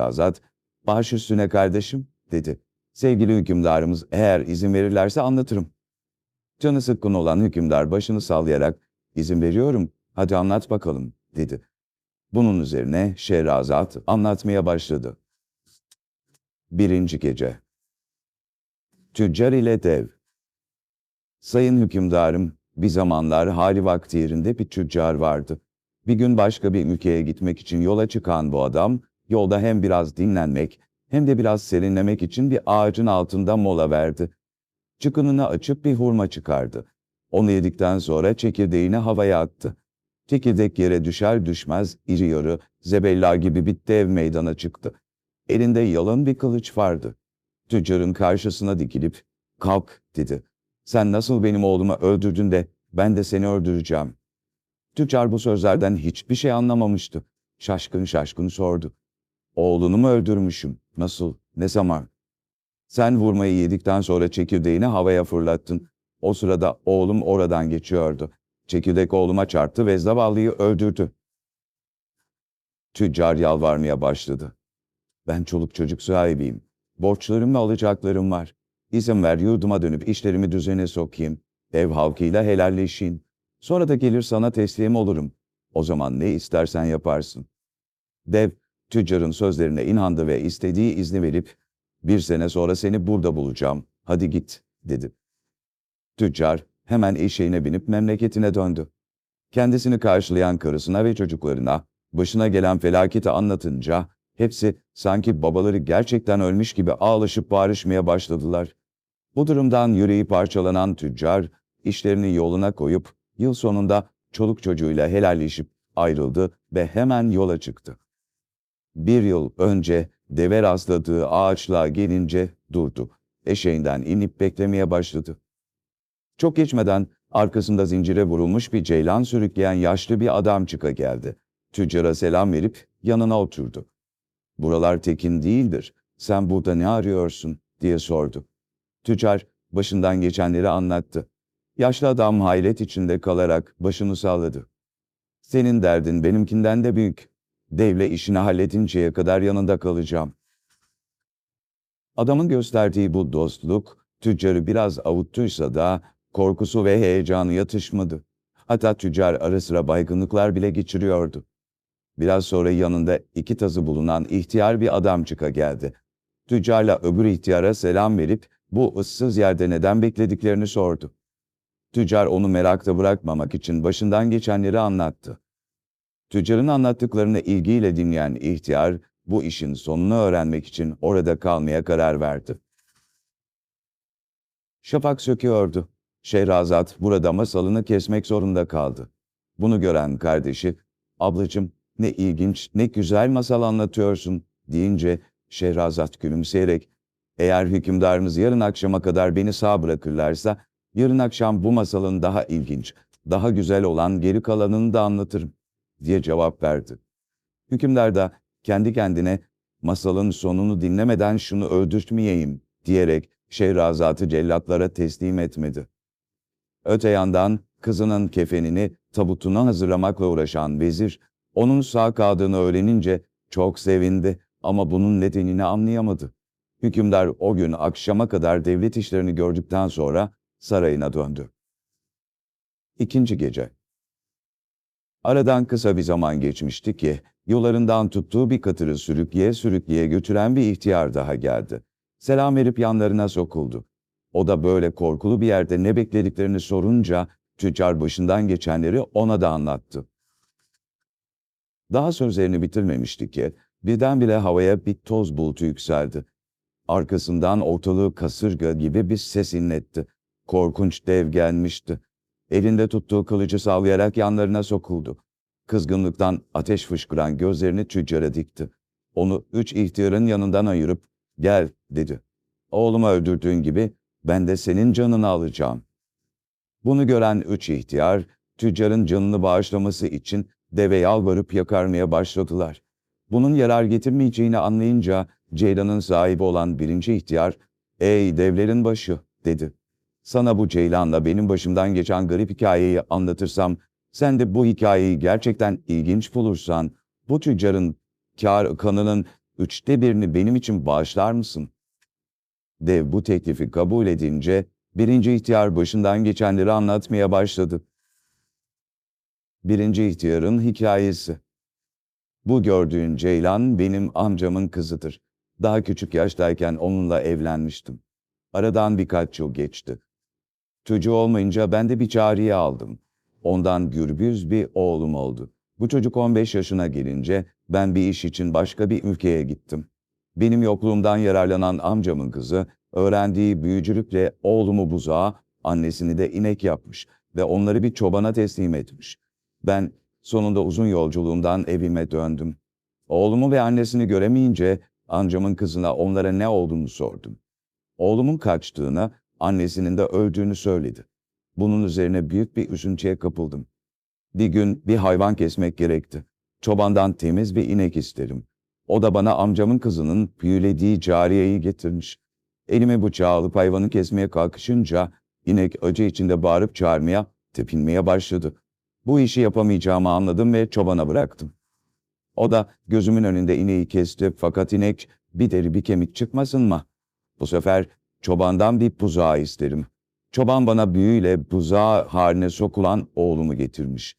Şehrazat, baş üstüne kardeşim, dedi. Sevgili hükümdarımız eğer izin verirlerse anlatırım. Canı sıkkın olan hükümdar başını sallayarak, izin veriyorum, hadi anlat bakalım, dedi. Bunun üzerine Şehrazat anlatmaya başladı. Birinci Gece Tüccar ile Dev Sayın hükümdarım, bir zamanlar hali vakti yerinde bir tüccar vardı. Bir gün başka bir ülkeye gitmek için yola çıkan bu adam, yolda hem biraz dinlenmek hem de biraz serinlemek için bir ağacın altında mola verdi. Çıkınını açıp bir hurma çıkardı. Onu yedikten sonra çekirdeğini havaya attı. Çekirdek yere düşer düşmez iri yarı, zebella gibi bir dev meydana çıktı. Elinde yalın bir kılıç vardı. Tüccarın karşısına dikilip, kalk dedi. Sen nasıl benim oğlumu öldürdün de ben de seni öldüreceğim. Tüccar bu sözlerden hiçbir şey anlamamıştı. Şaşkın şaşkın sordu. Oğlunu mu öldürmüşüm? Nasıl? Ne zaman? Sen vurmayı yedikten sonra çekirdeğini havaya fırlattın. O sırada oğlum oradan geçiyordu. Çekirdek oğluma çarptı ve zavallıyı öldürdü. Tüccar yalvarmaya başladı. Ben çoluk çocuk sahibiyim. Borçlarım ve alacaklarım var. İzin ver yurduma dönüp işlerimi düzene sokayım. Ev halkıyla helalleşeyim. Sonra da gelir sana teslim olurum. O zaman ne istersen yaparsın. Dev, tüccarın sözlerine inandı ve istediği izni verip, bir sene sonra seni burada bulacağım, hadi git, dedi. Tüccar, hemen eşeğine binip memleketine döndü. Kendisini karşılayan karısına ve çocuklarına, başına gelen felaketi anlatınca, hepsi sanki babaları gerçekten ölmüş gibi ağlaşıp bağırışmaya başladılar. Bu durumdan yüreği parçalanan tüccar, işlerini yoluna koyup, yıl sonunda çoluk çocuğuyla helalleşip ayrıldı ve hemen yola çıktı. Bir yıl önce deve rastladığı ağaçlığa gelince durdu. Eşeğinden inip beklemeye başladı. Çok geçmeden arkasında zincire vurulmuş bir ceylan sürükleyen yaşlı bir adam çıka geldi. Tüccara selam verip yanına oturdu. Buralar tekin değildir, sen burada ne arıyorsun diye sordu. Tüccar başından geçenleri anlattı. Yaşlı adam hayret içinde kalarak başını salladı. Senin derdin benimkinden de büyük. Devle işini halledinceye kadar yanında kalacağım. Adamın gösterdiği bu dostluk, tüccarı biraz avuttuysa da korkusu ve heyecanı yatışmadı. Hatta tüccar ara sıra baygınlıklar bile geçiriyordu. Biraz sonra yanında iki tazı bulunan ihtiyar bir adam çıka geldi. Tüccarla öbür ihtiyara selam verip bu ıssız yerde neden beklediklerini sordu. Tüccar onu merakta bırakmamak için başından geçenleri anlattı. Tüccarın anlattıklarını ilgiyle dinleyen ihtiyar, bu işin sonunu öğrenmek için orada kalmaya karar verdi. Şafak söküyordu. Şehrazat burada masalını kesmek zorunda kaldı. Bunu gören kardeşi, ablacım ne ilginç, ne güzel masal anlatıyorsun deyince Şehrazat gülümseyerek, eğer hükümdarımız yarın akşama kadar beni sağ bırakırlarsa, yarın akşam bu masalın daha ilginç, daha güzel olan geri kalanını da anlatırım, diye cevap verdi. Hükümdar da kendi kendine, masalın sonunu dinlemeden şunu öldürtmeyeyim, diyerek Şehrazat'ı cellatlara teslim etmedi. Öte yandan kızının kefenini tabutuna hazırlamakla uğraşan vezir, onun sağ kaldığını öğrenince çok sevindi ama bunun nedenini anlayamadı. Hükümdar o gün akşama kadar devlet işlerini gördükten sonra sarayına döndü. İkinci gece Aradan kısa bir zaman geçmişti ki, yollarından tuttuğu bir katırı sürükleye sürükleye götüren bir ihtiyar daha geldi. Selam verip yanlarına sokuldu. O da böyle korkulu bir yerde ne beklediklerini sorunca, tüccar başından geçenleri ona da anlattı. Daha sözlerini bitirmemişti ki, birdenbire havaya bir toz bulutu yükseldi. Arkasından ortalığı kasırga gibi bir ses inletti. Korkunç dev gelmişti. Elinde tuttuğu kılıcı sallayarak yanlarına sokuldu. Kızgınlıktan ateş fışkıran gözlerini tüccara dikti. Onu üç ihtiyarın yanından ayırıp, gel dedi. Oğlumu öldürdüğün gibi ben de senin canını alacağım. Bunu gören üç ihtiyar, tüccarın canını bağışlaması için deve yalvarıp yakarmaya başladılar. Bunun yarar getirmeyeceğini anlayınca Ceylan'ın sahibi olan birinci ihtiyar, ''Ey devlerin başı'' dedi. ''Sana bu Ceylan'la benim başımdan geçen garip hikayeyi anlatırsam, sen de bu hikayeyi gerçekten ilginç bulursan, bu tüccarın kar kanının üçte birini benim için bağışlar mısın? Dev bu teklifi kabul edince birinci ihtiyar başından geçenleri anlatmaya başladı. Birinci ihtiyarın hikayesi. Bu gördüğün Ceylan benim amcamın kızıdır. Daha küçük yaştayken onunla evlenmiştim. Aradan birkaç yıl geçti. Çocuğu olmayınca ben de bir cariye aldım. Ondan gürbüz bir oğlum oldu. Bu çocuk 15 yaşına gelince ben bir iş için başka bir ülkeye gittim. Benim yokluğumdan yararlanan amcamın kızı öğrendiği büyücülükle oğlumu buzağa, annesini de inek yapmış ve onları bir çobana teslim etmiş. Ben sonunda uzun yolculuğumdan evime döndüm. Oğlumu ve annesini göremeyince amcamın kızına onlara ne olduğunu sordum. Oğlumun kaçtığını, annesinin de öldüğünü söyledi. Bunun üzerine büyük bir üzüntüye kapıldım. Bir gün bir hayvan kesmek gerekti. Çobandan temiz bir inek isterim. O da bana amcamın kızının büyülediği cariyeyi getirmiş. Elime bıçağı alıp hayvanı kesmeye kalkışınca inek acı içinde bağırıp çağırmaya, tepinmeye başladı. Bu işi yapamayacağımı anladım ve çobana bıraktım. O da gözümün önünde ineği kesti fakat inek bir deri bir kemik çıkmasın mı? Bu sefer çobandan bir buzağı isterim. Çoban bana büyüyle buzağı haline sokulan oğlumu getirmiş.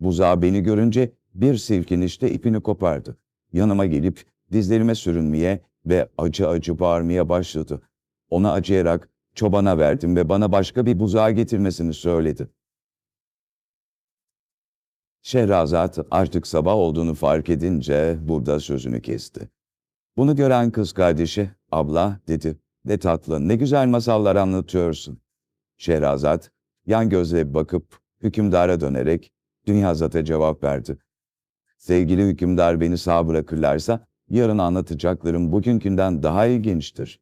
Buzağı beni görünce bir silkinişte ipini kopardı. Yanıma gelip dizlerime sürünmeye ve acı acı bağırmaya başladı. Ona acıyarak çobana verdim ve bana başka bir buzağı getirmesini söyledi. Şehrazat artık sabah olduğunu fark edince burada sözünü kesti. Bunu gören kız kardeşi, abla dedi, ne tatlı, ne güzel masallar anlatıyorsun. Şehrazat, yan gözle bakıp hükümdara dönerek Dünyazat'a cevap verdi. Sevgili hükümdar beni sağ bırakırlarsa, yarın anlatacaklarım bugünkünden daha ilginçtir.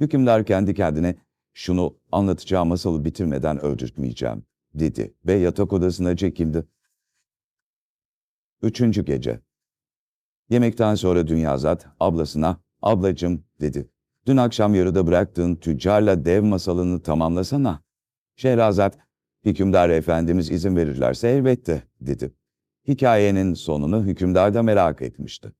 Hükümdar kendi kendine, şunu anlatacağım masalı bitirmeden öldürtmeyeceğim, dedi ve yatak odasına çekildi. Üçüncü gece. Yemekten sonra Dünyazat ablasına, ablacım dedi. Dün akşam yarıda bıraktığın tüccarla dev masalını tamamlasana. Şehrazat, hükümdar efendimiz izin verirlerse elbette, dedi. Hikayenin sonunu hükümdar da merak etmişti.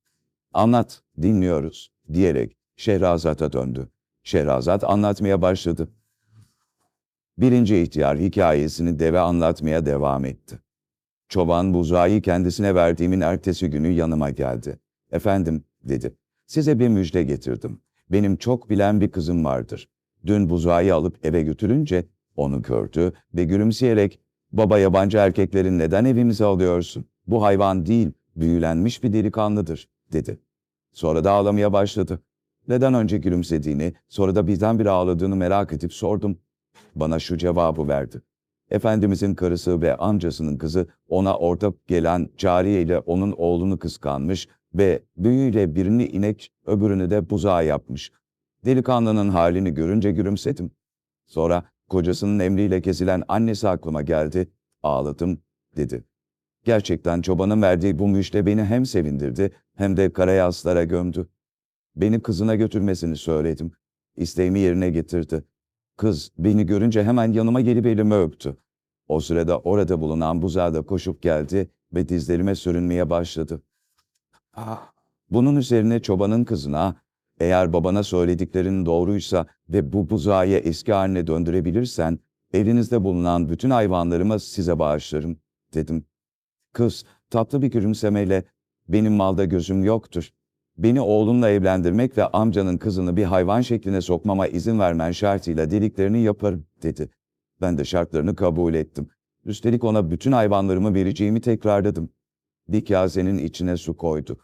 Anlat, dinliyoruz, diyerek Şehrazat'a döndü. Şehrazat anlatmaya başladı. Birinci ihtiyar hikayesini deve anlatmaya devam etti. Çoban buzağı kendisine verdiğimin ertesi günü yanıma geldi. Efendim, dedi, size bir müjde getirdim. Benim çok bilen bir kızım vardır. Dün buzağı alıp eve götürünce onu gördü ve gülümseyerek, baba yabancı erkeklerin neden evimize alıyorsun? Bu hayvan değil, büyülenmiş bir delikanlıdır, dedi. Sonra da ağlamaya başladı. Neden önce gülümsediğini, sonra da birdenbire ağladığını merak edip sordum. Bana şu cevabı verdi. Efendimizin karısı ve amcasının kızı ona ortak gelen cariye ile onun oğlunu kıskanmış ve büyüyle birini inek, öbürünü de buzağı yapmış. Delikanlının halini görünce gülümsedim. Sonra kocasının emriyle kesilen annesi aklıma geldi, ağladım, dedi. Gerçekten çobanın verdiği bu müjde beni hem sevindirdi hem de karayaslara gömdü. Beni kızına götürmesini söyledim. İsteğimi yerine getirdi. Kız beni görünce hemen yanıma gelip elimi öptü. O sırada orada bulunan buzağı da koşup geldi ve dizlerime sürünmeye başladı. Bunun üzerine çobanın kızına, eğer babana söylediklerin doğruysa ve bu buzağı eski haline döndürebilirsen, elinizde bulunan bütün hayvanlarımı size bağışlarım, dedim. Kız tatlı bir gülümsemeyle, benim malda gözüm yoktur. Beni oğlunla evlendirmek ve amcanın kızını bir hayvan şekline sokmama izin vermen şartıyla dediklerini yaparım, dedi. Ben de şartlarını kabul ettim. Üstelik ona bütün hayvanlarımı vereceğimi tekrarladım. Bir kasenin içine su koydu.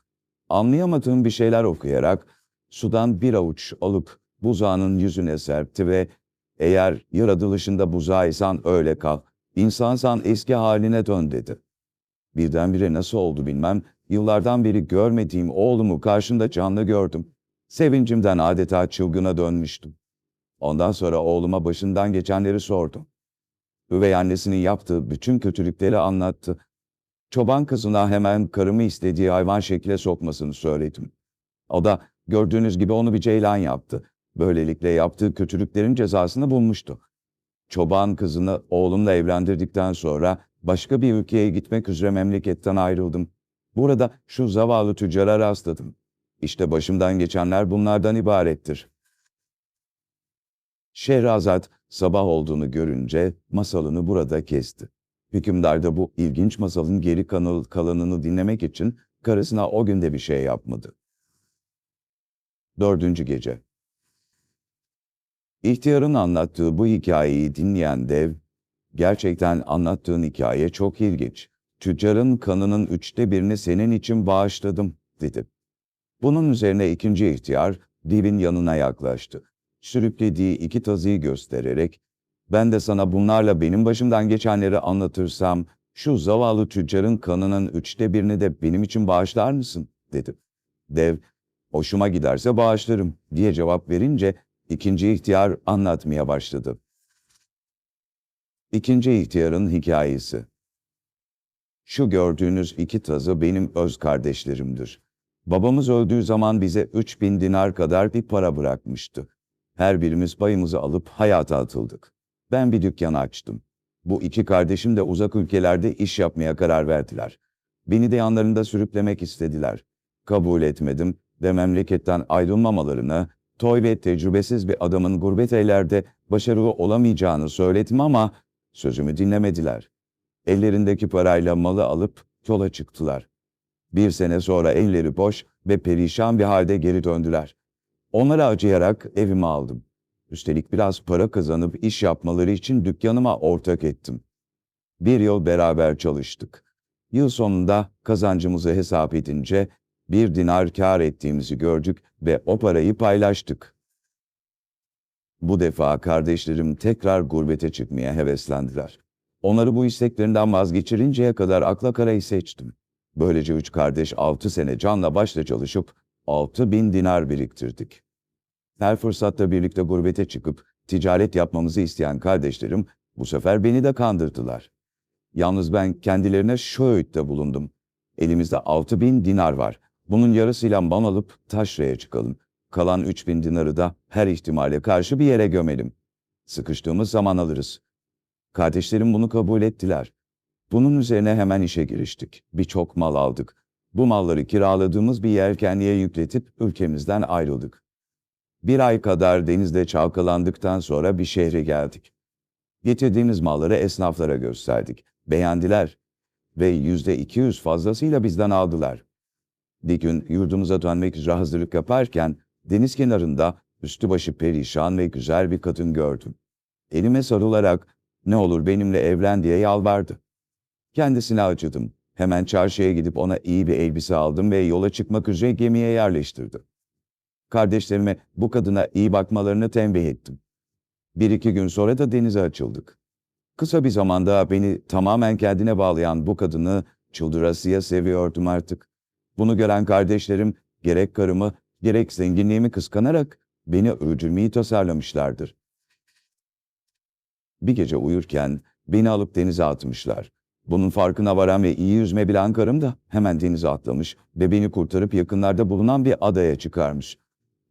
Anlayamadığım bir şeyler okuyarak sudan bir avuç alıp buzağının yüzüne serpti ve eğer yaratılışında buzağıysan öyle kal, insansan eski haline dön dedi. Birdenbire nasıl oldu bilmem, yıllardan beri görmediğim oğlumu karşımda canlı gördüm. Sevincimden adeta çılgına dönmüştüm. Ondan sonra oğluma başından geçenleri sordum. Üvey annesinin yaptığı bütün kötülükleri anlattı. Çoban kızına hemen karımı istediği hayvan şekle sokmasını söyledim. O da gördüğünüz gibi onu bir ceylan yaptı. Böylelikle yaptığı kötülüklerin cezasını bulmuştu. Çoban kızını oğlumla evlendirdikten sonra başka bir ülkeye gitmek üzere memleketten ayrıldım. Burada şu zavallı tüccara rastladım. İşte başımdan geçenler bunlardan ibarettir. Şehrazat sabah olduğunu görünce masalını burada kesti. Hükümdar da bu ilginç masalın geri kanal kalanını dinlemek için karısına o günde bir şey yapmadı. Dördüncü gece İhtiyarın anlattığı bu hikayeyi dinleyen dev, gerçekten anlattığın hikaye çok ilginç. Tüccarın kanının üçte birini senin için bağışladım, dedi. Bunun üzerine ikinci ihtiyar, devin yanına yaklaştı. Sürüklediği iki tazıyı göstererek, ben de sana bunlarla benim başımdan geçenleri anlatırsam, şu zavallı tüccarın kanının üçte birini de benim için bağışlar mısın? dedi. Dev, hoşuma giderse bağışlarım diye cevap verince ikinci ihtiyar anlatmaya başladı. İkinci ihtiyarın hikayesi. Şu gördüğünüz iki tazı benim öz kardeşlerimdir. Babamız öldüğü zaman bize 3000 dinar kadar bir para bırakmıştı. Her birimiz payımızı alıp hayata atıldık. Ben bir dükkan açtım. Bu iki kardeşim de uzak ülkelerde iş yapmaya karar verdiler. Beni de yanlarında sürüklemek istediler. Kabul etmedim ve memleketten ayrılmamalarını, toy ve tecrübesiz bir adamın gurbet ellerde başarılı olamayacağını söyledim ama sözümü dinlemediler. Ellerindeki parayla malı alıp yola çıktılar. Bir sene sonra elleri boş ve perişan bir halde geri döndüler. Onlara acıyarak evimi aldım. Üstelik biraz para kazanıp iş yapmaları için dükkanıma ortak ettim. Bir yıl beraber çalıştık. Yıl sonunda kazancımızı hesap edince bir dinar kar ettiğimizi gördük ve o parayı paylaştık. Bu defa kardeşlerim tekrar gurbete çıkmaya heveslendiler. Onları bu isteklerinden vazgeçirinceye kadar akla karayı seçtim. Böylece üç kardeş altı sene canla başla çalışıp altı bin dinar biriktirdik. Her fırsatta birlikte gurbete çıkıp ticaret yapmamızı isteyen kardeşlerim bu sefer beni de kandırdılar. Yalnız ben kendilerine şu öğütte bulundum. Elimizde altı bin dinar var. Bunun yarısıyla mal alıp taşraya çıkalım. Kalan üç bin dinarı da her ihtimale karşı bir yere gömelim. Sıkıştığımız zaman alırız. Kardeşlerim bunu kabul ettiler. Bunun üzerine hemen işe giriştik. Birçok mal aldık. Bu malları kiraladığımız bir yelkenliğe yükletip ülkemizden ayrıldık. Bir ay kadar denizde çalkalandıktan sonra bir şehre geldik. Getirdiğimiz malları esnaflara gösterdik. Beğendiler ve yüzde iki yüz fazlasıyla bizden aldılar. Bir gün yurdumuza dönmek üzere hazırlık yaparken deniz kenarında üstü başı perişan ve güzel bir kadın gördüm. Elime sarılarak ne olur benimle evlen diye yalvardı. Kendisine acıdım. Hemen çarşıya gidip ona iyi bir elbise aldım ve yola çıkmak üzere gemiye yerleştirdim. Kardeşlerime bu kadına iyi bakmalarını tembih ettim. Bir iki gün sonra da denize açıldık. Kısa bir zamanda beni tamamen kendine bağlayan bu kadını çıldırasıya seviyordum artık. Bunu gören kardeşlerim gerek karımı gerek zenginliğimi kıskanarak beni öldürmeyi tasarlamışlardır. Bir gece uyurken beni alıp denize atmışlar. Bunun farkına varan ve iyi yüzme bilen karım da hemen denize atlamış ve beni kurtarıp yakınlarda bulunan bir adaya çıkarmış.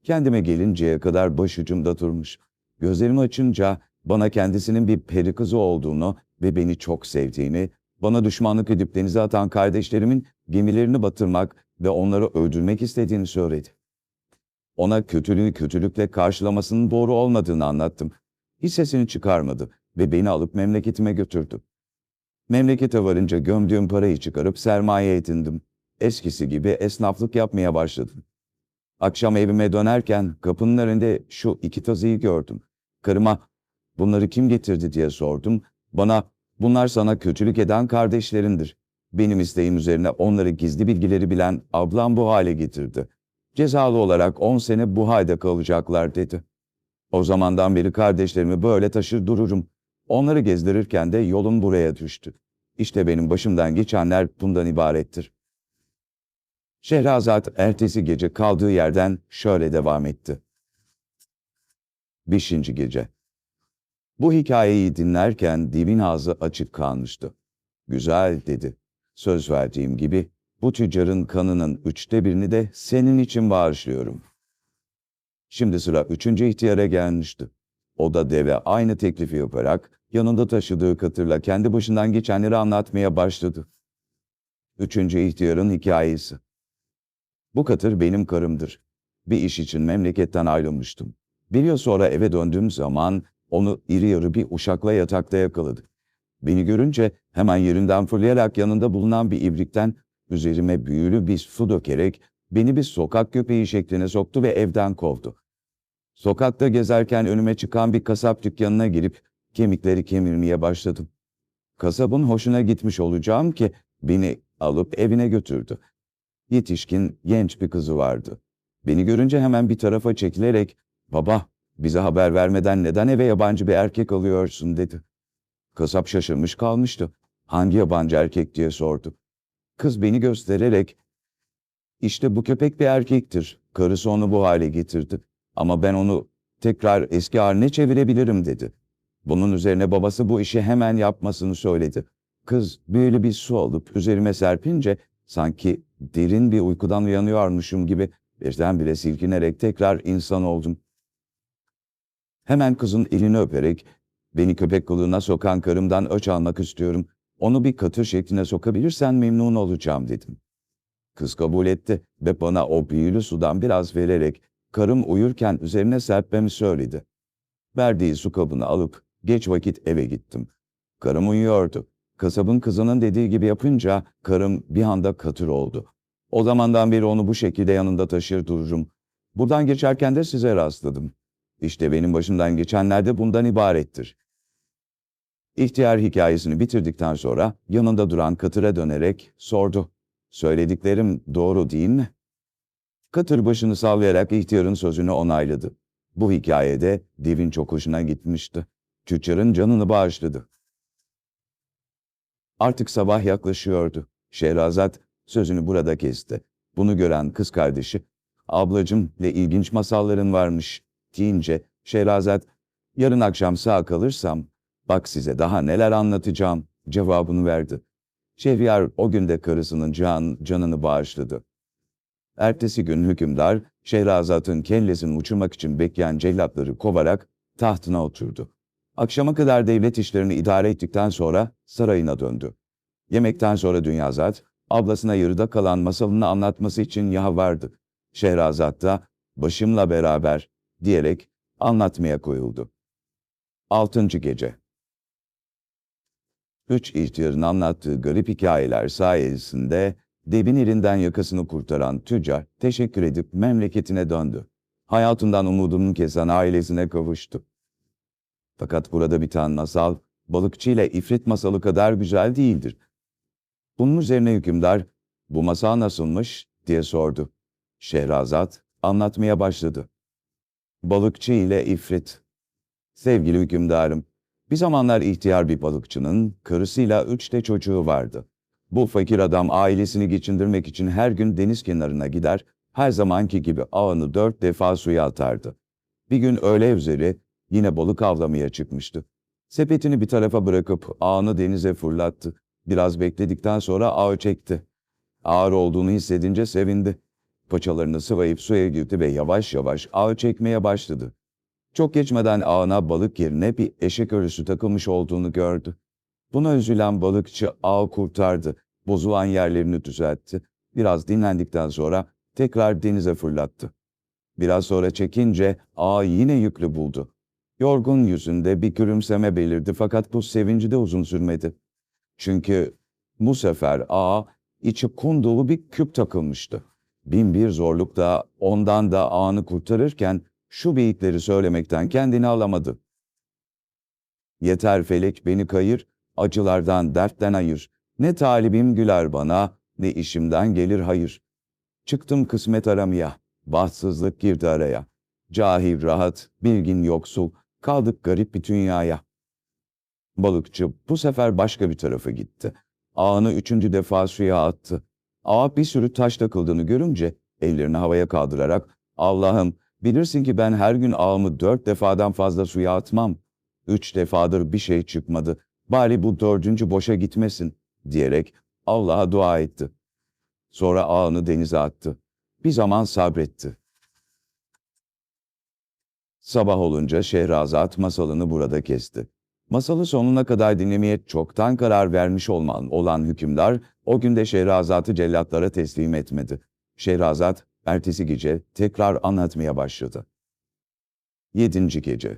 Kendime gelinceye kadar başucumda durmuş. Gözlerimi açınca bana kendisinin bir peri kızı olduğunu ve beni çok sevdiğini, bana düşmanlık edip denize atan kardeşlerimin gemilerini batırmak ve onları öldürmek istediğini söyledi. Ona kötülüğü kötülükle karşılamasının doğru olmadığını anlattım. Hiç sesini çıkarmadı ve beni alıp memleketime götürdü. Memlekete varınca gömdüğüm parayı çıkarıp sermaye edindim. Eskisi gibi esnaflık yapmaya başladım. Akşam evime dönerken kapının önünde şu iki tazıyı gördüm. Karıma bunları kim getirdi diye sordum. Bana bunlar sana kötülük eden kardeşlerindir. Benim isteğim üzerine onları gizli bilgileri bilen ablam bu hale getirdi. Cezalı olarak on sene bu halde kalacaklar dedi. O zamandan beri kardeşlerimi böyle taşır dururum. Onları gezdirirken de yolum buraya düştü. İşte benim başımdan geçenler bundan ibarettir. Şehrazat ertesi gece kaldığı yerden şöyle devam etti. Beşinci gece. Bu hikayeyi dinlerken dibin ağzı açık kalmıştı. Güzel dedi. Söz verdiğim gibi bu tüccarın kanının üçte birini de senin için bağışlıyorum. Şimdi sıra üçüncü ihtiyara gelmişti. O da deve aynı teklifi yaparak yanında taşıdığı katırla kendi başından geçenleri anlatmaya başladı. Üçüncü ihtiyarın hikayesi. Bu katır benim karımdır. Bir iş için memleketten ayrılmıştım. Bir yıl sonra eve döndüğüm zaman onu iri yarı bir uşakla yatakta yakaladı. Beni görünce hemen yerinden fırlayarak yanında bulunan bir ibrikten üzerime büyülü bir su dökerek beni bir sokak köpeği şekline soktu ve evden kovdu. Sokakta gezerken önüme çıkan bir kasap dükkanına girip kemikleri kemirmeye başladım. Kasabın hoşuna gitmiş olacağım ki beni alıp evine götürdü. Yetişkin genç bir kızı vardı. Beni görünce hemen bir tarafa çekilerek "Baba, bize haber vermeden neden eve yabancı bir erkek alıyorsun?" dedi. Kasap şaşırmış kalmıştı. "Hangi yabancı erkek?" diye sordu. Kız beni göstererek "İşte bu köpek bir erkektir. Karısı onu bu hale getirdi. Ama ben onu tekrar eski haline çevirebilirim." dedi. Bunun üzerine babası bu işi hemen yapmasını söyledi. Kız böyle bir su alıp üzerime serpince sanki derin bir uykudan uyanıyormuşum gibi birdenbire silkinerek tekrar insan oldum. Hemen kızın elini öperek beni köpek kılığına sokan karımdan öç almak istiyorum. Onu bir katır şekline sokabilirsen memnun olacağım dedim. Kız kabul etti ve bana o büyülü sudan biraz vererek karım uyurken üzerine serpmemi söyledi. Verdiği su kabını alıp geç vakit eve gittim. Karım uyuyordu. Kasabın kızının dediği gibi yapınca karım bir anda katır oldu. O zamandan beri onu bu şekilde yanında taşır dururum. Buradan geçerken de size rastladım. İşte benim başımdan geçenler de bundan ibarettir. İhtiyar hikayesini bitirdikten sonra yanında duran Katır'a dönerek sordu. Söylediklerim doğru değil mi? Katır başını sallayarak ihtiyarın sözünü onayladı. Bu hikayede devin çok hoşuna gitmişti. Tüccarın canını bağışladı. Artık sabah yaklaşıyordu. Şehrazat sözünü burada kesti. Bunu gören kız kardeşi, ablacım ne ilginç masalların varmış deyince Şehrazat, yarın akşam sağ kalırsam, bak size daha neler anlatacağım cevabını verdi. Şehriyar o günde karısının can, canını bağışladı. Ertesi gün hükümdar, Şehrazat'ın kellesini uçurmak için bekleyen cellatları kovarak tahtına oturdu. Akşama kadar devlet işlerini idare ettikten sonra sarayına döndü. Yemekten sonra Dünyazat, ablasına yarıda kalan masalını anlatması için yalvardı. Şehrazat da başımla beraber diyerek anlatmaya koyuldu. Altıncı Gece Üç ihtiyarın anlattığı garip hikayeler sayesinde devin elinden yakasını kurtaran tüccar teşekkür edip memleketine döndü. Hayatından umudunu kesen ailesine kavuştu. Fakat burada biten masal, balıkçı ile ifrit masalı kadar güzel değildir. Bunun üzerine hükümdar, bu masal nasılmış diye sordu. Şehrazat anlatmaya başladı. Balıkçı ile ifrit. Sevgili hükümdarım, bir zamanlar ihtiyar bir balıkçının karısıyla üç de çocuğu vardı. Bu fakir adam ailesini geçindirmek için her gün deniz kenarına gider, her zamanki gibi ağını dört defa suya atardı. Bir gün öğle üzeri yine balık avlamaya çıkmıştı. Sepetini bir tarafa bırakıp ağını denize fırlattı. Biraz bekledikten sonra ağı çekti. Ağır olduğunu hissedince sevindi. Paçalarını sıvayıp suya girdi ve yavaş yavaş ağı çekmeye başladı. Çok geçmeden ağına balık yerine bir eşek örüsü takılmış olduğunu gördü. Buna üzülen balıkçı ağı kurtardı, bozulan yerlerini düzeltti. Biraz dinlendikten sonra tekrar denize fırlattı. Biraz sonra çekince ağı yine yüklü buldu. Yorgun yüzünde bir gülümseme belirdi fakat bu sevinci de uzun sürmedi. Çünkü bu sefer ağa içi kum dolu bir küp takılmıştı. Bin bir zorlukta ondan da ağını kurtarırken şu beyitleri söylemekten kendini alamadı. Yeter felek beni kayır, acılardan dertten ayır. Ne talibim güler bana, ne işimden gelir hayır. Çıktım kısmet aramaya, bahtsızlık girdi araya. Cahil rahat, bilgin yoksul, kaldık garip bir dünyaya. Balıkçı bu sefer başka bir tarafa gitti. Ağını üçüncü defa suya attı. Ağa bir sürü taş takıldığını görünce ellerini havaya kaldırarak Allah'ım bilirsin ki ben her gün ağımı dört defadan fazla suya atmam. Üç defadır bir şey çıkmadı. Bari bu dördüncü boşa gitmesin diyerek Allah'a dua etti. Sonra ağını denize attı. Bir zaman sabretti. Sabah olunca Şehrazat masalını burada kesti. Masalı sonuna kadar dinlemeye çoktan karar vermiş olman olan hükümdar, o günde Şehrazat'ı cellatlara teslim etmedi. Şehrazat, Ertesi gece tekrar anlatmaya başladı. Yedinci gece.